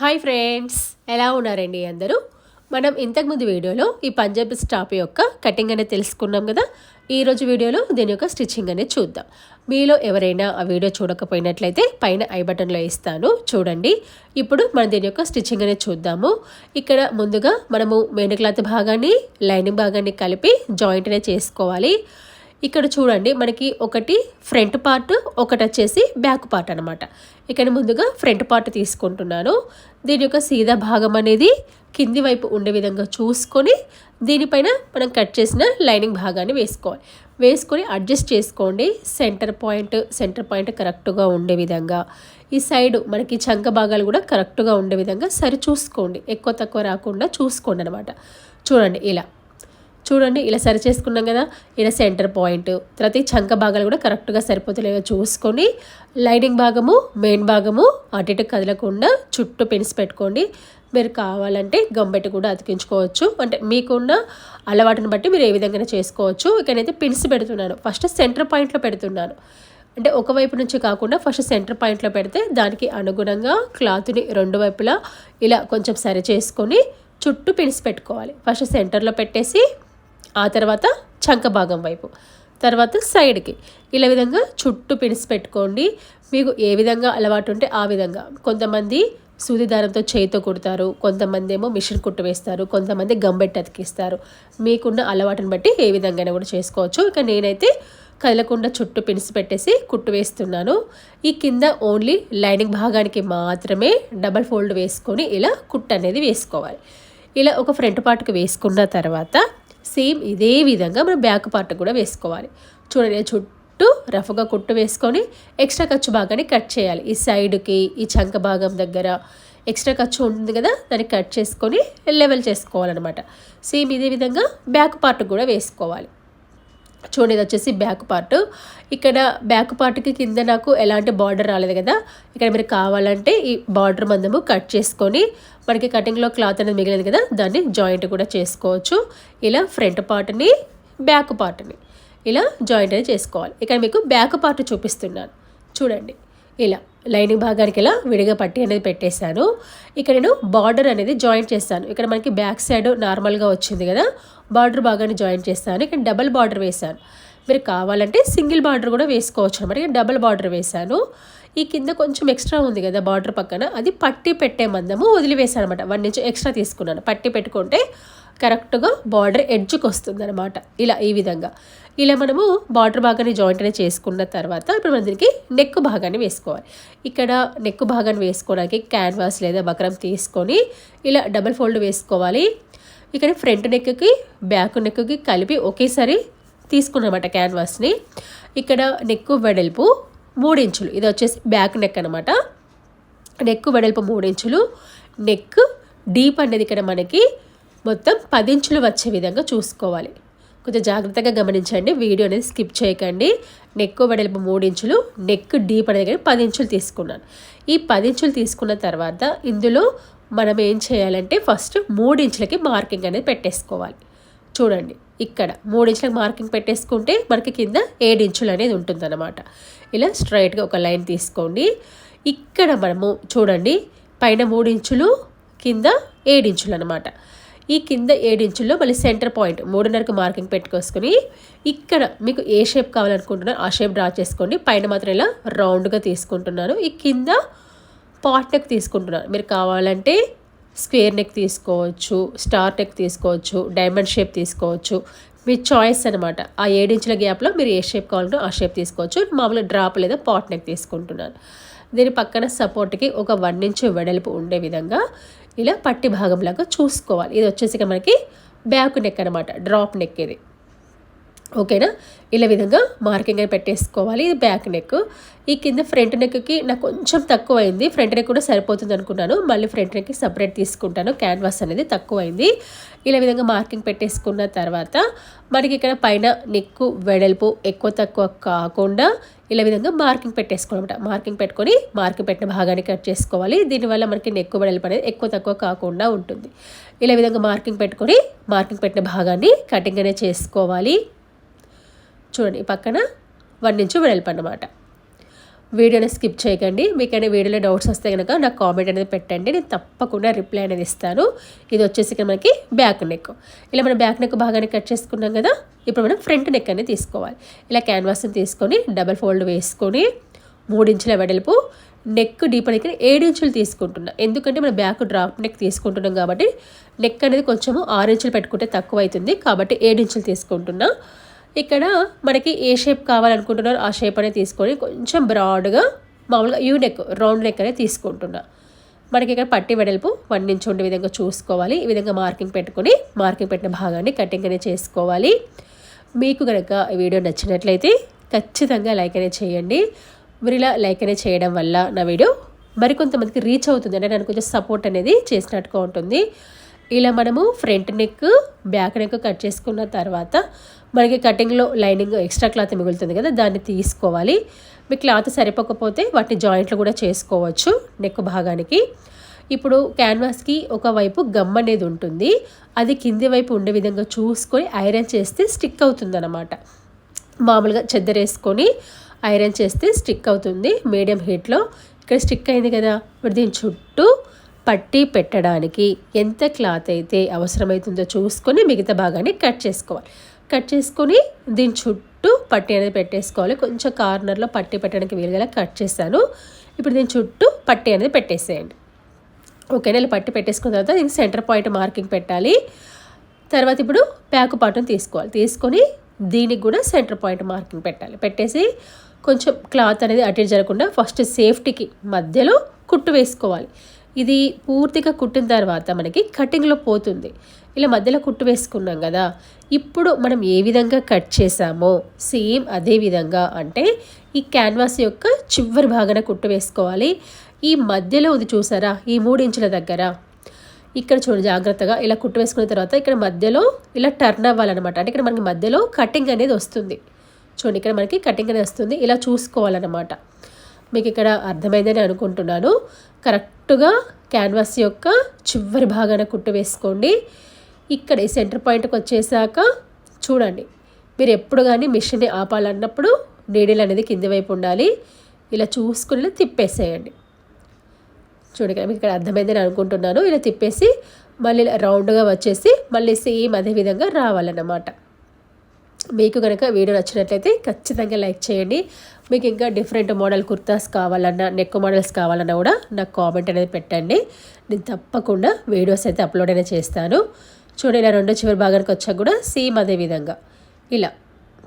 Hi friends ఎలా ఉన్నారండి అందరూ? మనం ఇంతకుముందు వీడియోలో ఈ పంజాబీ స్టాప్ యొక్క కటింగ్ అనేది తెలుసుకున్నాం కదా? ఈరోజు వీడియోలో దీని యొక్క స్టిచ్చింగ్ అనేది చూద్దాం. మీలో ఎవరైనా ఆ వీడియో చూడకపోయినట్లయితే పైన ఐ బటన్లో ఇస్తాను చూడండి. ఇప్పుడు మనం దీని యొక్క స్టిచ్చింగ్ అనేది చూద్దాము. ఇక్కడ ముందుగా మనము మెయిన్ క్లాత్ భాగాన్ని లైనింగ్ భాగాన్ని కలిపి జాయింట్ అనేది చేసుకోవాలి. ఇక్కడ చూడండి మనకి ఒకటి ఫ్రంట్ పార్ట్ ఒకటి వచ్చేసి బ్యాక్ పార్ట్ అనమాట ఇక్కడ ముందుగా ఫ్రంట్ పార్ట్ తీసుకుంటున్నాను. దీని యొక్క సీదా భాగం అనేది కింది వైపు ఉండే విధంగా చూసుకొని దీనిపైన మనం కట్ చేసిన లైనింగ్ భాగాన్ని వేసుకోవాలి. వేసుకొని అడ్జస్ట్ చేసుకోండి. సెంటర్ పాయింట్ సెంటర్ పాయింట్ కరెక్ట్గా ఉండే విధంగా. ఈ సైడ్ మనకి చంక భాగాలు కూడా కరెక్ట్గా ఉండే విధంగా సరి చూసుకోండి. ఎక్కువ తక్కువ రాకుండా చూసుకోండి అనమాట చూడండి ఇలా. చూడండి ఇలా సరి చేసుకున్నాం కదా. ఇలా సెంటర్ పాయింట్. తర్వాత ఈ చంక భాగాలు కూడా కరెక్ట్గా సరిపోతలేవో చూసుకొని లైనింగ్ భాగము మెయిన్ భాగము అటు ఇటు కదలకుండా చుట్టూ పెన్స్ పెట్టుకోండి. మీరు కావాలంటే గంబెట్టి కూడా అతికించుకోవచ్చు. అంటే మీకున్న అలవాటుని బట్టి మీరు ఏ విధంగా చేసుకోవచ్చు. ఇక్కడైతే పిన్స్ పెడుతున్నాను. ఫస్ట్ సెంటర్ పాయింట్లో పెడుతున్నాను. అంటే ఒకవైపు నుంచి కాకుండా ఫస్ట్ సెంటర్ పాయింట్లో పెడితే దానికి అనుగుణంగా క్లాత్ని రెండు వైపులా ఇలా కొంచెం సరి చేసుకొని చుట్టూ పిన్స్ పెట్టుకోవాలి. ఫస్ట్ సెంటర్లో పెట్టేసి ఆ తర్వాత చంక భాగం వైపు. తర్వాత సైడ్కి. ఇలా విధంగా చుట్టూ పిడిసి పెట్టుకోండి. మీకు ఏ విధంగా అలవాటు ఉంటే ఆ విధంగా. కొంతమంది సూది దారంతో చేయితో కుడతారు. కొంతమంది ఏమో మిషన్ కుట్టు వేస్తారు. కొంతమంది గంబెట్టి అతికిస్తారు. మీకున్న అలవాటుని బట్టి ఏ విధంగా కూడా చేసుకోవచ్చు. ఇక నేనైతే కదలకుండా చుట్టూ పిన్స్ పెట్టేసి కుట్టు వేస్తున్నాను. ఈ కింద ఓన్లీ లైనింగ్ భాగానికి మాత్రమే డబల్ ఫోల్డ్ వేసుకొని ఇలా కుట్టు అనేది వేసుకోవాలి. ఇలా ఒక ఫ్రంట్ పార్ట్కి వేసుకున్న తర్వాత సేమ్ ఇదే విధంగా మనం బ్యాక్ పార్ట్ కూడా వేసుకోవాలి. చూడండి చుట్టూ రఫ్గా కుట్టు వేసుకొని ఎక్స్ట్రా ఖర్చు భాగాన్ని కట్ చేయాలి. ఈ సైడ్కి ఈ చంక భాగం దగ్గర ఎక్స్ట్రా ఖర్చు ఉంటుంది కదా దాన్ని కట్ చేసుకొని లెవెల్ చేసుకోవాలన్నమాట. సేమ్ ఇదే విధంగా బ్యాక్ పార్ట్ కూడా వేసుకోవాలి. చూడండి ఇది వచ్చేసి బ్యాక్ పార్ట్. ఇక్కడ బ్యాక్ పార్ట్కి కింద నాకు ఎలాంటి బార్డర్ రాలేదు కదా. ఇక్కడ మీరు కావాలంటే ఈ బార్డర్ మందము కట్ చేసుకొని మనకి కటింగ్లో క్లాత్ అనేది మిగిలింది కదా దాన్ని జాయింట్ కూడా చేసుకోవచ్చు. ఇలా ఫ్రంట్ పార్ట్ని బ్యాక్ పార్ట్ని ఇలా జాయింట్ అనేది చేసుకోవాలి. ఇక్కడ మీకు బ్యాక్ పార్ట్ చూపిస్తున్నాను. చూడండి. ఇలా. లైనింగ్ భాగానికి ఇలా విడిగా పట్టి అనేది పెట్టేశాను. ఇక్కడ నేను బార్డర్ అనేది జాయింట్ చేస్తాను ఇక్కడ మనకి బ్యాక్ సైడ్ నార్మల్గా వచ్చింది కదా బార్డర్ భాగాన్ని జాయింట్ చేస్తాను ఇక్కడ డబల్ బార్డర్ వేశాను. మీరు కావాలంటే సింగిల్ బార్డర్ కూడా వేసుకోవచ్చు అనమాట. ఇక్కడ డబల్ బార్డర్ వేశాను. ఈ కింద కొంచెం ఎక్స్ట్రా ఉంది కదా బార్డర్ పక్కన అది పట్టి పెట్టే మందము వదిలివేశాను అనమాట. వన్ ఇంచ్ ఎక్స్ట్రా తీసుకున్నాను. పట్టి పెట్టుకుంటే కరెక్ట్గా బార్డర్ ఎడ్జ్కి వస్తుంది అనమాట ఇలా ఈ విధంగా. ఇలా మనము బార్డర్ భాగాన్ని జాయింట్ అనేది చేసుకున్న తర్వాత ఇప్పుడు మన దీనికి నెక్ భాగాన్ని వేసుకోవాలి. ఇక్కడ నెక్ భాగాన్ని వేసుకోవడానికి క్యాన్వాస్ లేదా బక్రం తీసుకొని ఇలా డబల్ ఫోల్డ్ వేసుకోవాలి. ఇక్కడ ఫ్రంట్ నెక్కి బ్యాక్ నెక్కి కలిపి ఒకేసారి తీసుకున్నమాట క్యాన్వాస్ని ఇక్కడ నెక్ వెడల్పు మూడు ఇంచులు. ఇది వచ్చేసి బ్యాక్ నెక్ అనమాట నెక్ వెడల్పు మూడు ఇంచులు. నెక్ డీప్ అనేది ఇక్కడ మనకి మొత్తం పది ఇంచులు వచ్చే విధంగా చూసుకోవాలి. కొంచెం జాగ్రత్తగా గమనించండి. వీడియో అనేది స్కిప్ చేయకండి. నెక్ వెడల్పు మూడు ఇంచులు నెక్ డీప్ అనేది కానీ పది ఇంచులు తీసుకున్నాను. ఈ పది ఇంచులు తీసుకున్న తర్వాత ఇందులో మనం ఏం చేయాలంటే ఫస్ట్ మూడు ఇంచులకి మార్కింగ్ అనేది పెట్టేసుకోవాలి. చూడండి ఇక్కడ మూడు ఇంచులకు మార్కింగ్ పెట్టేసుకుంటే మనకి కింద ఏడు ఇంచులు అనేది ఉంటుందన్నమాట. ఇలా స్ట్రైట్గా ఒక లైన్ తీసుకోండి. ఇక్కడ మనము చూడండి పైన మూడు ఇంచులు కింద ఏడు ఇంచులు అనమాట ఈ కింద ఏడించుల్లో మళ్ళీ సెంటర్ పాయింట్ మూడున్నరకు మార్కింగ్ పెట్టుకొసుకొని ఇక్కడ మీకు ఏ షేప్ కావాలనుకుంటున్నారో ఆ షేప్ డ్రా చేసుకోండి. పైన మాత్రం ఇలా రౌండ్గా తీసుకుంటున్నాను. ఈ కింద పాట్ నెక్ తీసుకుంటున్నాను మీరు కావాలంటే స్క్వేర్ నెక్ తీసుకోవచ్చు స్టార్ నెక్ తీసుకోవచ్చు డైమండ్ షేప్ తీసుకోవచ్చు. మీ చాయిస్ అనమాట ఆ ఏడించుల గ్యాప్లో మీరు ఏ షేప్ కావాలంటే ఆ షేప్ తీసుకోవచ్చు. మామూలుగా డ్రాప్ లేదా పాట్ నెక్ తీసుకుంటున్నాను. దీని పక్కన సపోర్ట్కి ఒక వన్ ఇంచ్ వెడల్పు ఉండే విధంగా ఇలా పట్టి భాగంలాగా చూసుకోవాలి. ఇది వచ్చేసి మనకి బ్యాక్ నెక్ అనమాట డ్రాప్ నెక్ ఇది. ఓకేనా? ఇలా విధంగా మార్కింగ్ అని పెట్టేసుకోవాలి. ఇది బ్యాక్ నెక్. ఈ కింద ఫ్రంట్ నెక్కి నాకు కొంచెం తక్కువ అయింది ఫ్రంట్ నెక్ కూడా సరిపోతుంది అనుకున్నాను. మళ్ళీ ఫ్రంట్ నెక్కి సపరేట్ తీసుకుంటాను. క్యాన్వాస్ అనేది తక్కువైంది. ఇలా విధంగా మార్కింగ్ పెట్టేసుకున్న తర్వాత మనకి ఇక్కడ పైన నెక్కు వెడల్పు ఎక్కువ తక్కువ కాకుండా ఇలా విధంగా మార్కింగ్ పెట్టేసుకోవాలన్నమాట. మార్కింగ్ పెట్టుకొని మార్కింగ్ పెట్టిన భాగాన్ని కట్ చేసుకోవాలి. దీనివల్ల మనకి నెక్కు వెడల్పు అనేది ఎక్కువ తక్కువ కాకుండా ఉంటుంది. ఇలా విధంగా మార్కింగ్ పెట్టుకొని మార్కింగ్ పెట్టిన భాగాన్ని కటింగ్ అనేది చేసుకోవాలి. చూడండి పక్కన వన్ ఇంచు వెడల్పు అన్నమాట. వీడియోని స్కిప్ చేయకండి. మీకైనా వీడియోలో డౌట్స్ వస్తే కనుక నాకు కామెంట్ అనేది పెట్టండి. నేను తప్పకుండా రిప్లై అనేది ఇస్తాను. ఇది వచ్చేసి మనకి బ్యాక్ నెక్. ఇలా మనం బ్యాక్ నెక్ బాగానే కట్ చేసుకున్నాం కదా ఇప్పుడు మనం ఫ్రంట్ నెక్ అనేది తీసుకోవాలి. ఇలా క్యాన్వాస్ని తీసుకొని డబల్ ఫోల్డ్ వేసుకొని మూడించుల వెడల్పు నెక్ డీప్ నెక్ ఏడు ఇంచులు తీసుకుంటున్నా. ఎందుకంటే మనం బ్యాక్ డ్రాప్ నెక్ తీసుకుంటున్నాం కాబట్టి నెక్ అనేది కొంచెము ఆరు ఇంచులు పెట్టుకుంటే తక్కువ అవుతుంది కాబట్టి ఏడు ఇంచులు తీసుకుంటున్నా. ఇక్కడ మనకి ఏ షేప్ కావాలనుకుంటున్నారో ఆ షేప్ అనేది తీసుకొని కొంచెం బ్రాడ్గా మామూలుగా యూ నెక్ రౌండ్ నెక్ అనేది తీసుకుంటున్నా. మనకి ఇక్కడ పట్టి వెడల్పు వన్ ఇంచ్ ఉండే విధంగా చూసుకోవాలి. ఈ విధంగా మార్కింగ్ పెట్టుకొని మార్కింగ్ పెట్టిన భాగాన్ని కటింగ్ అనేది చేసుకోవాలి. మీకు కనుక వీడియో నచ్చినట్లయితే ఖచ్చితంగా లైక్ అనేది చేయండి. మీరు ఇలా లైక్ అనేది చేయడం వల్ల నా వీడియో మరికొంతమందికి రీచ్ అవుతుంది అంటే నాకు కొంచెం సపోర్ట్ అనేది చేసినట్టుగా ఉంటుంది. ఇలా మనము front neck back neck cut చేసుకున్న తర్వాత మనకి కటింగ్లో లైనింగ్ ఎక్స్ట్రా క్లాత్ మిగులుతుంది కదా దాన్ని తీసుకోవాలి. మీ క్లాత్ సరిపోకపోతే వాటిని జాయింట్లు కూడా చేసుకోవచ్చు నెక్ భాగానికి. ఇప్పుడు క్యాన్వాస్కి ఒకవైపు గమ్ అనేది ఉంటుంది. అది కింది వైపు ఉండే విధంగా చూసుకొని ఐరన్ చేస్తే స్టిక్ అవుతుంది మామూలుగా చెద్దరేసుకొని ఐరన్ చేస్తే స్టిక్ అవుతుంది. మీడియం హీట్లో. ఇక్కడ స్టిక్ అయింది కదా ఇప్పుడు దీని చుట్టూ పట్టి పెట్టడానికి ఎంత క్లాత్ అయితే అవసరమవుతుందో చూసుకొని మిగతా భాగాన్ని కట్ చేసుకోవాలి. కట్ చేసుకొని దీని చుట్టూ పట్టి అనేది పెట్టేసుకోవాలి. కొంచెం కార్నర్లో పట్టి పెట్టడానికి వీలుగా కట్ చేశాను. ఇప్పుడు దీని చుట్టూ పట్టి అనేది పెట్టేసేయండి. ఓకేనా ఇలా పట్టి పెట్టేసుకున్న తర్వాత దీనికి సెంటర్ పాయింట్ మార్కింగ్ పెట్టాలి. తర్వాత ఇప్పుడు ప్యాకు పాటను తీసుకోవాలి. తీసుకొని దీనికి కూడా సెంటర్ పాయింట్ మార్కింగ్ పెట్టాలి. పెట్టేసి కొంచెం క్లాత్ అనేది అటు జరగకుండా ఫస్ట్ సేఫ్టీకి మధ్యలో కుట్టు వేసుకోవాలి. ఇది పూర్తిగా కుట్టిన తర్వాత మనకి కటింగ్లో పోతుంది. ఇలా మధ్యలో కుట్టు వేసుకున్నాం కదా ఇప్పుడు మనం ఏ విధంగా కట్ చేసామో సేమ్ అదే విధంగా అంటే ఈ క్యాన్వాస్ యొక్క చివరి భాగాన కుట్టు వేసుకోవాలి. ఈ మధ్యలో ఉంది చూసారా ఈ మూడించుల ఇంచుల దగ్గర. ఇక్కడ చూడండి జాగ్రత్తగా ఇలా కుట్టు వేసుకున్న తర్వాత ఇక్కడ మధ్యలో ఇలా టర్న్ అవ్వాలన్నమాట. అంటే ఇక్కడ మనకి మధ్యలో కటింగ్ అనేది వస్తుంది. చూడండి ఇక్కడ మనకి కటింగ్ అనేది వస్తుంది. ఇలా చూసుకోవాలన్నమాట. మీకు ఇక్కడ అర్థమైందని అనుకుంటున్నాను. కరెక్ట్ కరెక్ట్గా క్యాన్వాస్ యొక్క చివరి భాగాన కుట్టు వేసుకోండి. ఇక్కడ ఈ సెంటర్ పాయింట్కి వచ్చేసాక చూడండి. మీరు ఎప్పుడు కానీ మిషన్ని ఆపాలన్నప్పుడు నీడిల్ అనేది కింది వైపు ఉండాలి. ఇలా చూసుకుని తిప్పేసేయండి. చూడండి మీకు ఇక్కడ అర్థమైందని అనుకుంటున్నాను. ఇలా తిప్పేసి మళ్ళీ రౌండ్గా వచ్చేసి మళ్ళీ సేమ్ అదే విధంగా రావాలన్నమాట. మీకు కనుక వీడియో నచ్చినట్లయితే ఖచ్చితంగా లైక్ చేయండి. మీకు ఇంకా డిఫరెంట్ మోడల్ కుర్తాస్ కావాలన్నా నెక్ మోడల్స్ కావాలన్నా కూడా నాకు కామెంట్ అనేది పెట్టండి. నేను తప్పకుండా వీడియోస్ అయితే అప్లోడ్ అయినా చేస్తాను. చూడండి ఇలా రెండో చివరి భాగానికి వచ్చాక కూడా సేమ్ అదే విధంగా. ఇలా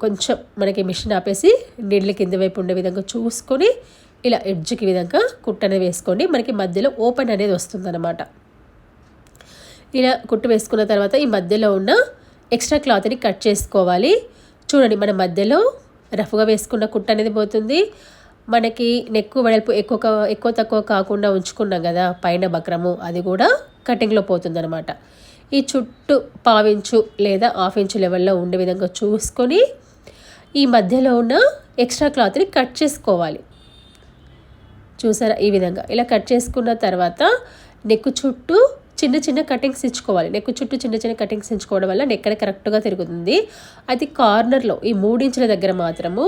కొంచెం మనకి మిషన్ ఆపేసి నీళ్ళు కింద వైపు ఉండే విధంగా చూసుకొని ఇలా ఎడ్జ్కి విధంగా కుట్ట అనేది వేసుకోండి. మనకి మధ్యలో ఓపెన్ అనేది వస్తుందన్నమాట. ఇలా కుట్టు వేసుకున్న తర్వాత ఈ మధ్యలో ఉన్న ఎక్స్ట్రా క్లాత్ని కట్ చేసుకోవాలి. చూడండి మన మధ్యలో రఫ్గా వేసుకున్న కుట్ట అనేది పోతుంది. మనకి నెక్కు వెడల్పు ఎక్కువ ఎక్కువ తక్కువ కాకుండా ఉంచుకున్నాం కదా పైన బక్రము అది కూడా కటింగ్లో పోతుందనమాట ఈ చుట్టూ పావించు లేదా హాఫ్ ఇంచు లెవెల్లో ఉండే విధంగా చూసుకొని ఈ మధ్యలో ఉన్న ఎక్స్ట్రా క్లాత్ని కట్ చేసుకోవాలి. చూసారా ఈ విధంగా? ఇలా కట్ చేసుకున్న తర్వాత నెక్ చుట్టూ చిన్న చిన్న కటింగ్స్ ఇచ్చుకోవాలి. నెక్ చుట్టూ చిన్న చిన్న కటింగ్స్ ఇచ్చుకోవడం వల్ల నెక్కడ కరెక్ట్గా తిరుగుతుంది. అది కార్నర్లో ఈ మూడించుల దగ్గర మాత్రము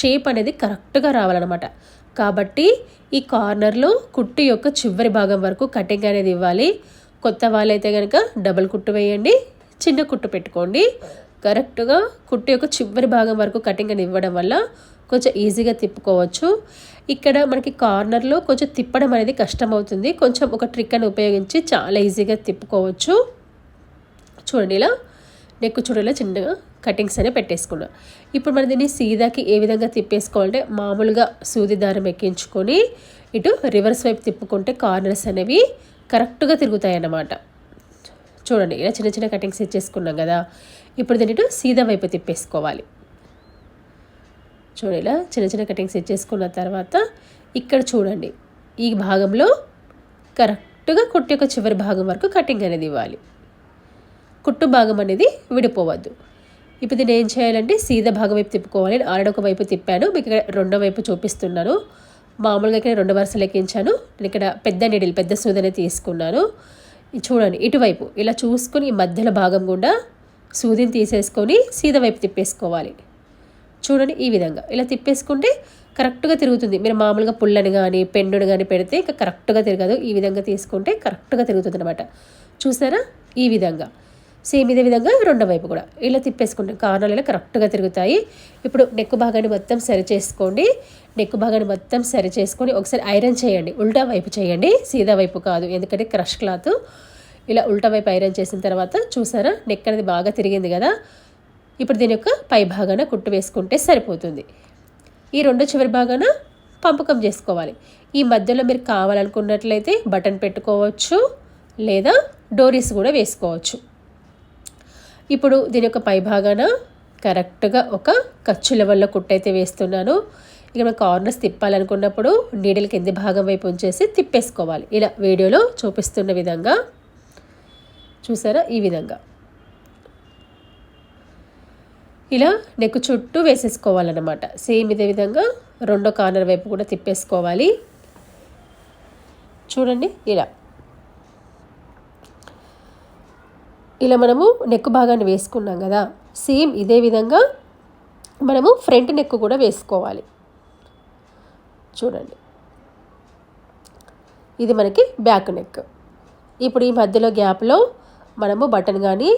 షేప్ అనేది కరెక్ట్గా రావాలన్నమాట. కాబట్టి ఈ కార్నర్లో కుట్టు యొక్క చివరి భాగం వరకు కటింగ్ అనేది ఇవ్వాలి. కొత్త వాళ్ళైతే కనుక డబల్ కుట్టు వేయండి. చిన్న కుట్టు పెట్టుకోండి. కరెక్ట్గా కుట్టు యొక్క చివరి భాగం వరకు కటింగ్ అని ఇవ్వడం వల్ల కొంచెం ఈజీగా తిప్పుకోవచ్చు. ఇక్కడ మనకి కార్నర్లో కొంచెం తిప్పడం అనేది కష్టమవుతుంది. కొంచెం ఒక ట్రిక్ అని ఉపయోగించి చాలా ఈజీగా తిప్పుకోవచ్చు. చూడండి ఇలా నెక్ చూడలో చిన్నగా కటింగ్స్ అనేవి పెట్టేసుకున్నాం. ఇప్పుడు మనం దీన్ని సీదాకి ఏ విధంగా తిప్పేసుకోవాలంటే మామూలుగా సూది దారం ఎక్కించుకొని ఇటు రివర్స్ వైపు తిప్పుకుంటే కార్నర్స్ అనేవి కరెక్ట్గా తిరుగుతాయి అన్నమాట చూడండి ఇలా చిన్న చిన్న కటింగ్స్ ఇచ్చేసుకున్నాం కదా. ఇప్పుడు దీన్ని ఇటు సీదా వైపు తిప్పేసుకోవాలి. చూడండి ఇలా చిన్న చిన్న కటింగ్స్ ఇచ్చేసుకున్న తర్వాత ఇక్కడ చూడండి ఈ భాగంలో కరెక్ట్గా కుట్టు యొక్క చివరి భాగం వరకు కటింగ్ అనేది ఇవ్వాలి. కుట్టు భాగం అనేది విడిపోవద్దు. ఇప్పుడు దీన్ని ఏం చేయాలంటే సీదా భాగం వైపు తిప్పుకోవాలి. ఆల్రెడీ ఒక వైపు తిప్పాను మీకు ఇక్కడ రెండో వైపు చూపిస్తున్నాను. మామూలుగా ఇక్కడ రెండు వరుసలు ఎక్కించాను నేను ఇక్కడ పెద్ద నీడిల్ పెద్ద సూదనే తీసుకున్నాను. చూడండి ఇటువైపు ఇలా చూసుకొని మధ్యలో భాగం గుండా సూదిని తీసేసుకొని సీదా వైపు తిప్పేసుకోవాలి. చూడండి ఈ విధంగా. ఇలా తిప్పేసుకుంటే కరెక్ట్గా తిరుగుతుంది. మీరు మామూలుగా పుల్లని కానీ పెన్నుని కానీ పెడితే ఇంకా కరెక్ట్గా తిరగదు. ఈ విధంగా తీసుకుంటే కరెక్ట్గా తిరుగుతుంది అనమాట చూసారా? ఈ విధంగా. సేమ్ ఇదే విధంగా రెండో వైపు కూడా. ఇలా తిప్పేసుకుంటాం కార్నర్లు ఇలా కరెక్ట్గా తిరుగుతాయి. ఇప్పుడు నెక్ భాగాన్ని మొత్తం సరి చేసుకోండి. నెక్ భాగాన్ని మొత్తం సరి చేసుకొని ఒకసారి ఐరన్ చేయండి. ఉల్టా వైపు చేయండి. సీదా వైపు కాదు. ఎందుకంటే క్రష్ క్లాత్. ఇలా ఉల్టా వైపు ఐరన్ చేసిన తర్వాత చూసారా? నెక్ అనేది బాగా తిరిగింది కదా. ఇప్పుడు దీని యొక్క పై భాగాన కుట్టు వేసుకుంటే సరిపోతుంది. ఈ రెండో చివరి భాగాన పంపకం చేసుకోవాలి. ఈ మధ్యలో మీరు కావాలనుకున్నట్లయితే బటన్ పెట్టుకోవచ్చు లేదా డోరీస్ కూడా వేసుకోవచ్చు. ఇప్పుడు దీని యొక్క పై భాగాన కరెక్ట్గా ఒక ఖర్చు లెవెల్లో కుట్టయితే వేస్తున్నాను. ఇక మనం కార్నర్స్ తిప్పాలనుకున్నప్పుడు నీడిల్ కింది భాగం వైపు ఉంచేసి తిప్పేసుకోవాలి. ఇలా వీడియోలో చూపిస్తున్న విధంగా. చూసారా? ఈ విధంగా. ఇలా నెక్ చుట్టూ వేసేసుకోవాలన్నమాట. సేమ్ ఇదే విధంగా రెండో కార్నర్ వైపు కూడా తిప్పేసుకోవాలి. చూడండి ఇలా. ఇలా మనము నెక్ భాగాన్ని వేసుకున్నాం కదా. సేమ్ ఇదే విధంగా మనము ఫ్రంట్ నెక్ కూడా వేసుకోవాలి. చూడండి. ఇది మనకి బ్యాక్ నెక్. ఇప్పుడు ఈ మధ్యలో గ్యాప్లో మనము బటన్ కానీ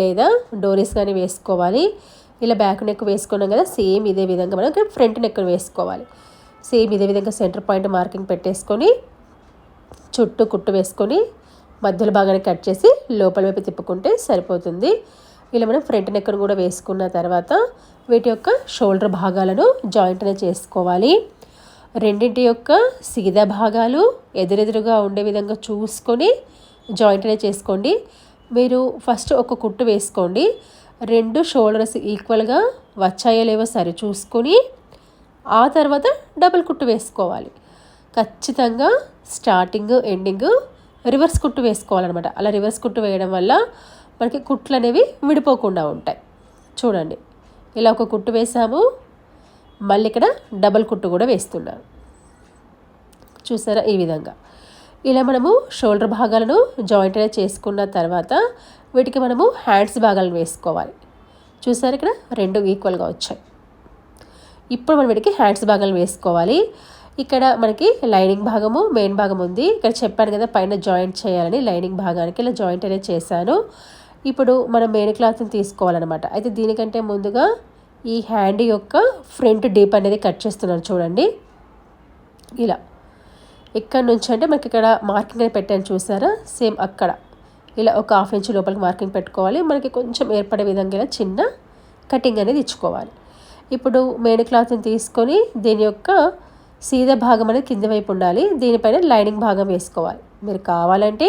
లేదా డోరీస్ కానీ వేసుకోవాలి. ఇలా బ్యాక్ నెక్ వేసుకున్నాం కదా సేమ్ ఇదే విధంగా మనం ఫ్రంట్ నెక్ వేసుకోవాలి. సేమ్ ఇదే విధంగా సెంటర్ పాయింట్ మార్కింగ్ పెట్టేసుకొని చుట్టూ కుట్టు వేసుకొని మధ్యలో భాగాన్ని కట్ చేసి లోపల వైపు తిప్పుకుంటే సరిపోతుంది. ఇలా మనం ఫ్రంట్ నెక్ను కూడా వేసుకున్న తర్వాత వీటి యొక్క షోల్డర్ భాగాలను జాయింట్ అనేది చేసుకోవాలి. రెండింటి యొక్క సీదా భాగాలు ఎదురెదురుగా ఉండే విధంగా చూసుకొని జాయింట్ అనేది చేసుకోండి. మీరు ఫస్ట్ ఒక కుట్టు వేసుకోండి. రెండు షోల్డర్స్ ఈక్వల్గా వచ్చాయో లేవో సరి చూసుకొని ఆ తర్వాత డబుల్ కుట్టు వేసుకోవాలి. ఖచ్చితంగా స్టార్టింగ్ ఎండింగ్ రివర్స్ కుట్టు వేసుకోవాలన్నమాట. అలా రివర్స్ కుట్టు వేయడం వల్ల మనకి కుట్లు అనేవి విడిపోకుండా ఉంటాయి. చూడండి ఇలా ఒక కుట్టు వేసాము. మళ్ళీ ఇక్కడ డబల్ కుట్టు కూడా వేస్తున్నాను. చూసారా ఈ విధంగా. ఇలా మనము షోల్డర్ భాగాలను జాయింట్ అనేది చేసుకున్న తర్వాత వీటికి మనము హ్యాండ్స్ భాగాలను వేసుకోవాలి. చూసారు ఇక్కడ రెండు ఈక్వల్గా వచ్చాయి. ఇప్పుడు మనం వీటికి హ్యాండ్స్ భాగాలను వేసుకోవాలి. ఇక్కడ మనకి లైనింగ్ భాగము మెయిన్ భాగం ఉంది. ఇక్కడ చెప్పాను కదా పైన జాయింట్ చేయాలని లైనింగ్ భాగానికి ఇలా జాయింట్ అనేది చేశాను. ఇప్పుడు మనం మెయిన్ క్లాత్ని తీసుకోవాలన్నమాట. అయితే దీనికంటే ముందుగా ఈ హ్యాండ్ యొక్క ఫ్రంట్ డీప్ అనేది కట్ చేస్తున్నాను చూడండి. ఇలా. ఇక్కడ నుంచి అంటే మనకి ఇక్కడ మార్కింగ్ అనేది పెట్టాను చూసారా? సేమ్ అక్కడ. ఇలా ఒక హాఫ్ ఇంచ్ లోపలికి మార్కింగ్ పెట్టుకోవాలి. మనకి కొంచెం ఏర్పడే విధంగా ఇలా చిన్న కటింగ్ అనేది ఇచ్చుకోవాలి. ఇప్పుడు మెయిన్ క్లాత్ని తీసుకొని దీని యొక్క సీదా భాగం అనేది కింద వైపు ఉండాలి. దీనిపైన లైనింగ్ భాగం వేసుకోవాలి. మీరు కావాలంటే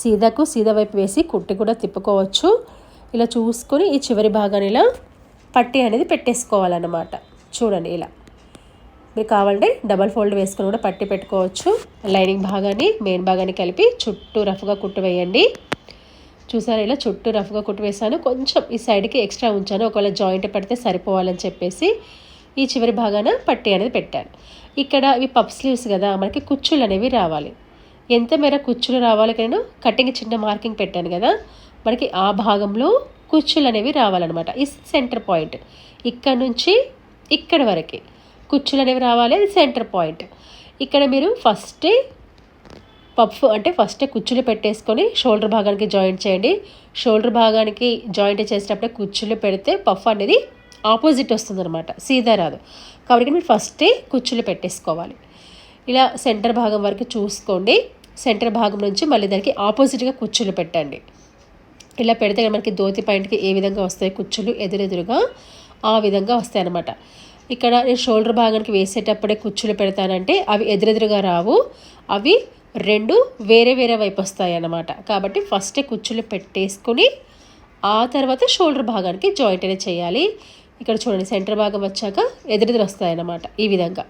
సీదాకు సీదా వైపు వేసి కుట్టి కూడా తిప్పుకోవచ్చు. ఇలా చూసుకొని ఈ చివరి భాగాన్ని ఇలా పట్టి అనేది పెట్టేసుకోవాలన్నమాట. చూడండి ఇలా. మీరు కావాలంటే డబల్ ఫోల్డ్ వేసుకుని కూడా పట్టి పెట్టుకోవచ్చు. లైనింగ్ భాగాన్ని మెయిన్ భాగాన్ని కలిపి చుట్టూ రఫ్గా కుట్టు వేయండి. చూసారా ఇలా చుట్టూ రఫ్గా కుట్టు వేసాను కొంచెం ఈ సైడ్కి ఎక్స్ట్రా ఉంచాను. ఒకవేళ జాయింట్ పడితే సరిపోవాలని చెప్పేసి ఈ చివరి భాగాన పట్టి అనేది పెట్టాను. ఇక్కడ ఇవి పప్ స్లీవ్స్ కదా మనకి కుచ్చులు అనేవి రావాలి. ఎంత మేర కుచ్చులు రావాలి నేను కటింగ్ చిన్న మార్కింగ్ పెట్టాను కదా మనకి ఆ భాగంలో కుచ్చులు అనేవి రావాలన్నమాట. ఈ సెంటర్ పాయింట్ ఇక్కడ నుంచి ఇక్కడ వరకే. కుచ్చులు అనేవి రావాలి. అది సెంటర్ పాయింట్. ఇక్కడ మీరు ఫస్టే పఫ్ అంటే ఫస్టే కుచ్చులు పెట్టేసుకొని షోల్డర్ భాగానికి జాయింట్ చేయండి. షోల్డర్ భాగానికి జాయింట్ చేసేటప్పుడే కుచ్చులు పెడితే పఫ్ అనేది ఆపోజిట్ వస్తుందన్నమాట. సీదా రాదు. కాబట్టి మీరు ఫస్టే కుచ్చులు పెట్టేసుకోవాలి. ఇలా సెంటర్ భాగం వరకు చూసుకోండి. సెంటర్ భాగం నుంచి మళ్ళీ దానికి ఆపోజిట్గా కుచ్చులు పెట్టండి. ఇలా పెడితే మనకి దోతి పాయింట్కి ఏ విధంగా వస్తాయి? కుచ్చులు ఎదురెదురుగా ఆ విధంగా వస్తాయి అన్నమాట ఇక్కడ నేను షోల్డర్ భాగానికి వేసేటప్పుడే కుచ్చులు పెడతానంటే అవి ఎదురెదురుగా రావు. అవి రెండు వేరే వేరే వైపు వస్తాయి అన్నమాట కాబట్టి ఫస్ట్ కుచ్చులు పెట్టేసుకొని ఆ తర్వాత షోల్డర్ భాగానికి జాయింట్ అనేది చేయాలి. ఇక్కడ చూడండి సెంటర్ భాగం వచ్చాక ఎదురెదురు వస్తాయన్నమాట ఈ విధంగా.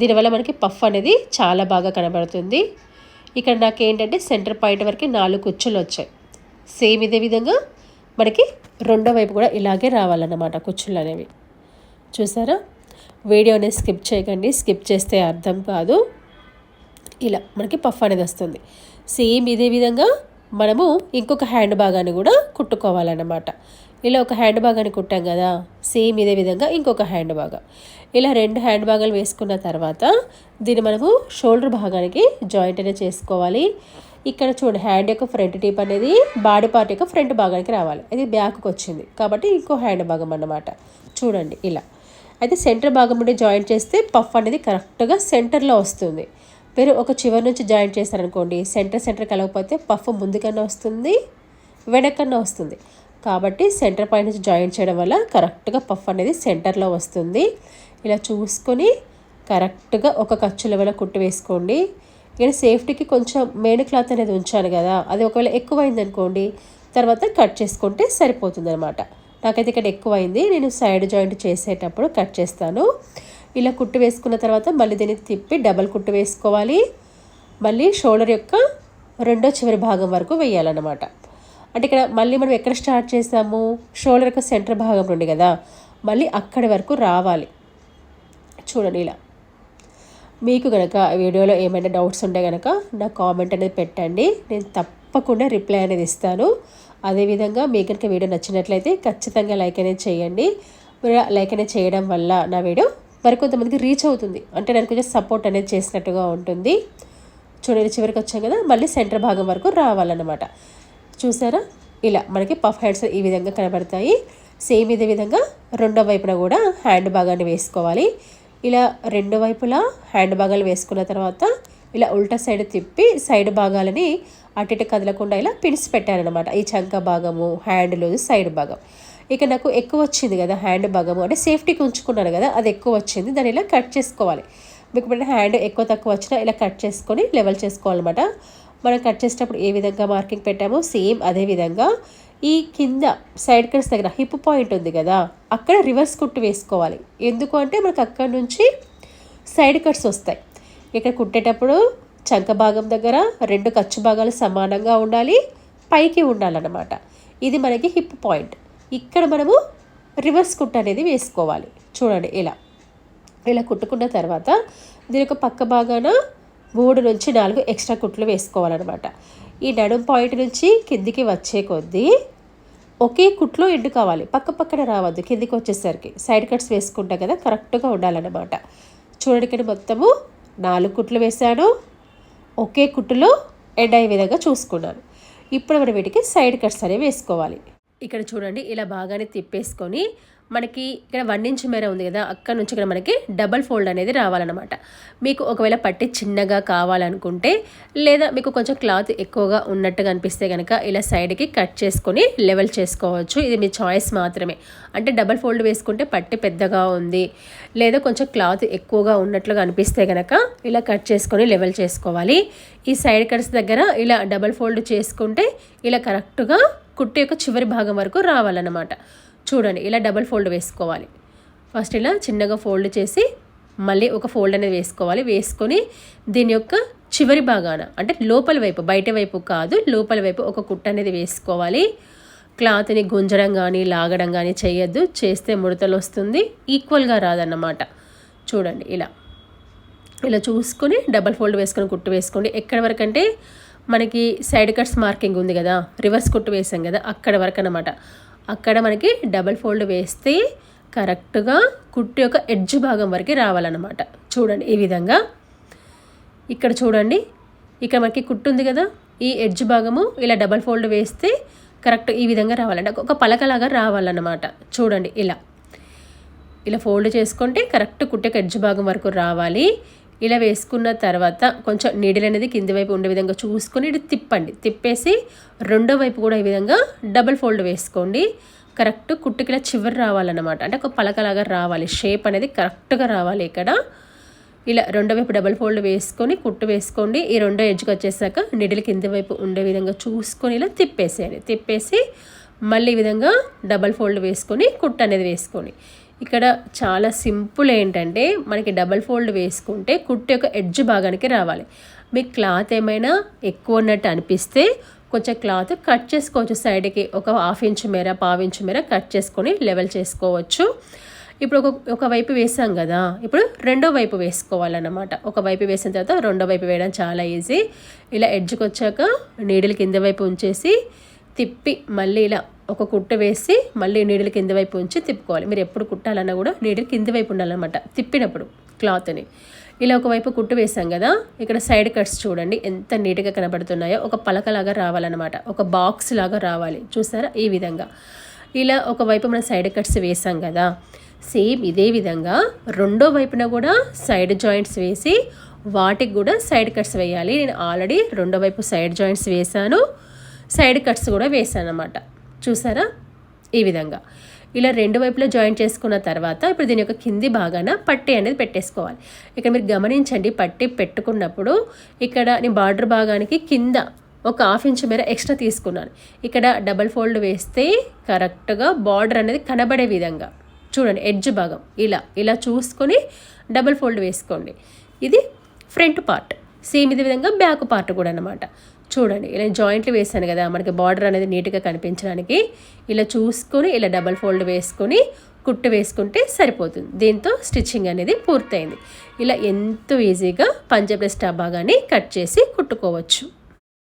దీనివల్ల మనకి పఫ్ అనేది చాలా బాగా కనబడుతుంది. ఇక్కడ నాకు ఏంటంటే సెంటర్ పాయింట్ వరకు నాలుగు కుచ్చులు వచ్చాయి. సేమ్ ఇదే విధంగా మనకి రెండో వైపు కూడా ఇలాగే రావాలన్నమాట కుచ్చులు అనేవి. చూసారా? వీడియో అనేది స్కిప్ చేయకండి. స్కిప్ చేస్తే అర్థం కాదు. ఇలా మనకి పఫ్ అనేది వస్తుంది. సేమ్ ఇదే విధంగా మనము ఇంకొక హ్యాండ్ భాగాన్ని కూడా కుట్టుకోవాలన్నమాట. ఇలా ఒక హ్యాండ్ భాగాన్ని కుట్టాం కదా సేమ్ ఇదే విధంగా ఇంకొక హ్యాండ్ భాగం. ఇలా రెండు హ్యాండ్ భాగాలు వేసుకున్న తర్వాత దీన్ని మనము షోల్డర్ భాగానికి జాయింట్ అనేది చేసుకోవాలి. ఇక్కడ చూడండి హ్యాండ్ యొక్క ఫ్రంట్ టీప్ అనేది బాడీ పార్ట్ యొక్క ఫ్రంట్ భాగానికి రావాలి. అది బ్యాక్కి వచ్చింది. కాబట్టి ఇంకో హ్యాండ్ భాగం అన్నమాట. చూడండి ఇలా. అయితే సెంటర్ భాగం నుండి జాయింట్ చేస్తే పఫ్ అనేది కరెక్ట్గా సెంటర్లో వస్తుంది. మీరు ఒక చివరి నుంచి జాయింట్ చేస్తారనుకోండి సెంటర్ సెంటర్ కలగకపోతే పఫ్ ముందుకన్నా వస్తుంది వెనకన్నా వస్తుంది. కాబట్టి సెంటర్ పాయింట్ నుంచి జాయింట్ చేయడం వల్ల కరెక్ట్గా పఫ్ అనేది సెంటర్లో వస్తుంది. ఇలా చూసుకొని కరెక్ట్గా ఒక ఖర్చు లెవెల్ కుట్టు వేసుకోండి. ఇక్కడ సేఫ్టీకి కొంచెం మేడు క్లాత్ అనేది ఉంచాను కదా అది ఒకవేళ ఎక్కువైంది అనుకోండి తర్వాత కట్ చేసుకుంటే సరిపోతుంది అనమాట నాకైతే ఇక్కడ ఎక్కువైంది. నేను సైడ్ జాయింట్ చేసేటప్పుడు కట్ చేస్తాను. ఇలా కుట్టు వేసుకున్న తర్వాత మళ్ళీ దీన్ని తిప్పి డబల్ కుట్టు వేసుకోవాలి. మళ్ళీ షోల్డర్ యొక్క రెండో చివరి భాగం వరకు వేయాలన్నమాట. అంటే ఇక్కడ మళ్ళీ మనం ఎక్కడ స్టార్ట్ చేసాము? షోల్డర్ యొక్క సెంటర్ భాగం నుండి కదా. మళ్ళీ అక్కడి వరకు రావాలి. చూడండి ఇలా. మీకు కనుక వీడియోలో ఏమైనా డౌట్స్ ఉంటే కనుక నా కామెంట్ అనేది పెట్టండి. నేను తప్పకుండా రిప్లై అనేది ఇస్తాను. అదేవిధంగా మీకు కనుక వీడియో నచ్చినట్లయితే ఖచ్చితంగా లైక్ అనేది చేయండి. లైక్ అనేది చేయడం వల్ల నా వీడియో మరికొంతమందికి రీచ్ అవుతుంది. అంటే నేను కొంచెం సపోర్ట్ అనేది చేసినట్టుగా ఉంటుంది. చూడండి చివరికి వచ్చాం కదా మళ్ళీ సెంటర్ భాగం వరకు రావాలన్నమాట. చూసారా? ఇలా మనకి పఫ్ హ్యాండ్స్ ఈ విధంగా కనబడతాయి. సేమ్ ఇదే విధంగా రెండో వైపున కూడా హ్యాండ్ భాగాన్ని వేసుకోవాలి. ఇలా రెండు వైపులా హ్యాండ్ భాగాలు వేసుకున్న తర్వాత ఇలా ఉల్టా సైడ్ తిప్పి సైడ్ భాగాలని అటు ఇటు కదలకుండా ఇలా పిలిచి పెట్టారనమాట ఈ చంక భాగము హ్యాండ్లు సైడ్ భాగం. ఇక నాకు ఎక్కువ వచ్చింది కదా హ్యాండ్ భాగము అంటే సేఫ్టీకి ఉంచుకున్నాను కదా అది ఎక్కువ వచ్చింది. దాన్ని ఇలా కట్ చేసుకోవాలి. మీకు ఇప్పుడు హ్యాండ్ ఎక్కువ తక్కువ వచ్చినా ఇలా కట్ చేసుకొని లెవెల్ చేసుకోవాలన్నమాట. మనం కట్ చేసేటప్పుడు ఏ విధంగా మార్కింగ్ పెట్టామో సేమ్ అదే విధంగా ఈ కింద సైడ్ కట్స్ దగ్గర హిప్ పాయింట్ ఉంది కదా అక్కడ రివర్స్ కుట్టు వేసుకోవాలి. ఎందుకు అంటే మనకు అక్కడ నుంచి సైడ్ కట్స్ వస్తాయి. ఇక్కడ కుట్టేటప్పుడు చంక భాగం దగ్గర రెండు ఖర్చు భాగాలు సమానంగా ఉండాలి పైకి ఉండాలన్నమాట. ఇది మనకి హిప్ పాయింట్. ఇక్కడ మనము రివర్స్ కుట్ అనేది వేసుకోవాలి. చూడండి ఇలా. ఇలా కుట్టుకున్న తర్వాత దీని యొక్క పక్క భాగాన మూడు నుంచి నాలుగు ఎక్స్ట్రా కుట్లు వేసుకోవాలన్నమాట. ఈ నడుం పాయింట్ నుంచి కిందికి వచ్చే కొద్దీ ఒకే కుట్లో ఎండు కావాలి. పక్క పక్కన రావద్దు. కిందికి వచ్చేసరికి. సైడ్ కట్స్ వేసుకుంటాం కదా కరెక్ట్గా ఉండాలన్నమాట. చూడడానికి మొత్తము నాలుగు కుట్లు వేసాను ఒకే కుట్టులో ఎండ్ అయ్యే విధంగా చూసుకున్నాను. ఇప్పుడు మనం వీటికి సైడ్ కట్స్ అనేవి వేసుకోవాలి. ఇక్కడ చూడండి ఇలా బాగానే తిప్పేసుకొని మనకి ఇక్కడ వన్ ఇంచ్ మేర ఉంది కదా అక్కడ నుంచి ఇక్కడ మనకి డబల్ ఫోల్డ్ అనేది రావాలన్నమాట. మీకు ఒకవేళ పట్టి చిన్నగా కావాలనుకుంటే లేదా మీకు కొంచెం క్లాత్ ఎక్కువగా ఉన్నట్టుగా అనిపిస్తే కనుక ఇలా సైడ్కి కట్ చేసుకొని లెవెల్ చేసుకోవచ్చు. ఇది మీ చాయిస్ మాత్రమే. అంటే డబల్ ఫోల్డ్ వేసుకుంటే పట్టి పెద్దగా ఉంది లేదా కొంచెం క్లాత్ ఎక్కువగా ఉన్నట్లుగా అనిపిస్తే కనుక ఇలా కట్ చేసుకొని లెవెల్ చేసుకోవాలి. ఈ సైడ్ కట్స్ దగ్గర ఇలా డబల్ ఫోల్డ్ చేసుకుంటే ఇలా కరెక్ట్గా కుట్టు యొక్క చివరి భాగం వరకు రావాలన్నమాట. చూడండి ఇలా డబల్ ఫోల్డ్ వేసుకోవాలి. ఫస్ట్ ఇలా చిన్నగా ఫోల్డ్ చేసి మళ్ళీ ఒక ఫోల్డ్ అనేది వేసుకోవాలి. వేసుకొని దీని యొక్క చివరి భాగాన అంటే లోపల వైపు బయట వైపు కాదు లోపల వైపు ఒక కుట్ట అనేది వేసుకోవాలి. క్లాత్ని గుంజడం కానీ లాగడం కానీ చేయొద్దు. చేస్తే ముడతలు వస్తుంది. ఈక్వల్గా రాదన్నమాట. చూడండి ఇలా. ఇలా చూసుకొని డబల్ ఫోల్డ్ వేసుకొని కుట్టు వేసుకోండి. ఎక్కడి వరకు అంటే మనకి సైడ్ కట్స్ మార్కింగ్ ఉంది కదా రివర్స్ కుట్టు వేసాం కదా అక్కడ వరకు అనమాట అక్కడ మనకి డబల్ ఫోల్డ్ వేస్తే కరెక్ట్గా కుట్టు యొక్క ఎడ్జ్ భాగం వరకు రావాలన్నమాట. చూడండి ఈ విధంగా. ఇక్కడ చూడండి. ఇక్కడ మనకి కుట్టు ఉంది కదా. ఈ ఎడ్జ్ భాగము ఇలా డబల్ ఫోల్డ్ వేస్తే కరెక్ట్ ఈ విధంగా రావాలంటే ఒక పలకలాగా రావాలన్నమాట. చూడండి ఇలా. ఇలా ఫోల్డ్ చేసుకుంటే కరెక్ట్ కుట్టెకి ఎడ్జ్ భాగం వరకు రావాలి. ఇలా వేసుకున్న తర్వాత కొంచెం నీడిల్ అనేది కింది వైపు ఉండే విధంగా చూసుకొని ఇటు తిప్పండి. తిప్పేసి రెండో వైపు కూడా ఈ విధంగా డబల్ ఫోల్డ్ వేసుకోండి. కరెక్ట్ కుట్టుకిలా చివరి రావాలన్నమాట. అంటే ఒక పలకలాగా రావాలి. షేప్ అనేది కరెక్ట్గా రావాలి ఇక్కడ. ఇలా రెండో వైపు డబల్ ఫోల్డ్ వేసుకొని కుట్టు వేసుకోండి. ఈ రెండో ఎడ్జ్కి వచ్చేసాక నిడిల్ కింది వైపు ఉండే విధంగా చూసుకొని ఇలా తిప్పేసేయండి. తిప్పేసి మళ్ళీ ఈ విధంగా డబల్ ఫోల్డ్ వేసుకొని కుట్టు అనేది వేసుకోండి. ఇక్కడ చాలా సింపుల్ ఏంటంటే మనకి డబల్ ఫోల్డ్ వేసుకుంటే కుట్టు యొక్క ఎడ్జ్ భాగానికి రావాలి. మీకు క్లాత్ ఏమైనా ఎక్కువ ఉన్నట్టు అనిపిస్తే కొంచెం క్లాత్ కట్ చేసుకోవచ్చు. సైడ్కి ఒక హాఫ్ ఇంచ్ మేర పావు ఇంచ్ మేర కట్ చేసుకొని లెవెల్ చేసుకోవచ్చు. ఇప్పుడు ఒక ఒక వైపు వేసాం కదా ఇప్పుడు రెండో వైపు వేసుకోవాలన్నమాట. ఒక వైపు వేసిన తర్వాత రెండో వైపు వేయడం చాలా ఈజీ. ఇలా ఎడ్జ్కి వచ్చాక నీడిల్ కింద వైపు ఉంచేసి తిప్పి మళ్ళీ ఇలా ఒక కుట్టు వేసి మళ్ళీ నీడిల్ కింద వైపు ఉంచి తిప్పుకోవాలి. మీరు ఎప్పుడు కుట్టాలన్నా కూడా నీడిల్ కింద వైపు ఉండాలన్నమాట. తిప్పినప్పుడు క్లాత్ని. ఇలా ఒకవైపు కుట్టు వేసాం కదా ఇక్కడ సైడ్ కట్స్ చూడండి ఎంత నీట్గా కనబడుతున్నాయో. ఒక పలకలాగా రావాలన్నమాట. ఒక బాక్స్ లాగా రావాలి. చూసారా? ఈ విధంగా. ఇలా ఒకవైపు మనం సైడ్ కట్స్ వేసాం కదా సేమ్ ఇదే విధంగా రెండో వైపున కూడా సైడ్ జాయింట్స్ వేసి వాటికి కూడా సైడ్ కట్స్ వేయాలి. నేను ఆల్రెడీ రెండో వైపు సైడ్ జాయింట్స్ వేసాను సైడ్ కట్స్ కూడా వేసాను అనమాట చూసారా? ఈ విధంగా. ఇలా రెండు వైపులా జాయిన్ చేసుకున్న తర్వాత ఇప్పుడు దీని యొక్క కింది భాగాన పట్టి అనేది పెట్టేసుకోవాలి. ఇక్కడ మీరు గమనించండి పట్టి పెట్టుకున్నప్పుడు ఇక్కడ నేను బార్డర్ భాగానికి కింద ఒక హాఫ్ ఇంచ్ మేర ఎక్స్ట్రా తీసుకున్నాను. ఇక్కడ డబల్ ఫోల్డ్ వేస్తే కరెక్ట్గా బార్డర్ అనేది కనబడే విధంగా. చూడండి ఎడ్జ్ భాగం. ఇలా ఇలా చూసుకొని డబల్ ఫోల్డ్ వేసుకోండి. ఇది ఫ్రంట్ పార్ట్. సేమ్ ఇది విధంగా బ్యాక్ పార్ట్ కూడా అనమాట చూడండి ఇలా జాయింట్లు వేసాను కదా మనకి బార్డర్ అనేది నీట్గా కనిపించడానికి. ఇలా చూసుకొని ఇలా డబల్ ఫోల్డ్ వేసుకొని కుట్టు వేసుకుంటే సరిపోతుంది. దీంతో స్టిచ్చింగ్ అనేది పూర్తయింది. ఇలా ఎంతో ఈజీగా పంజాబ్ స్టా కానీ కట్ చేసి కుట్టుకోవచ్చు.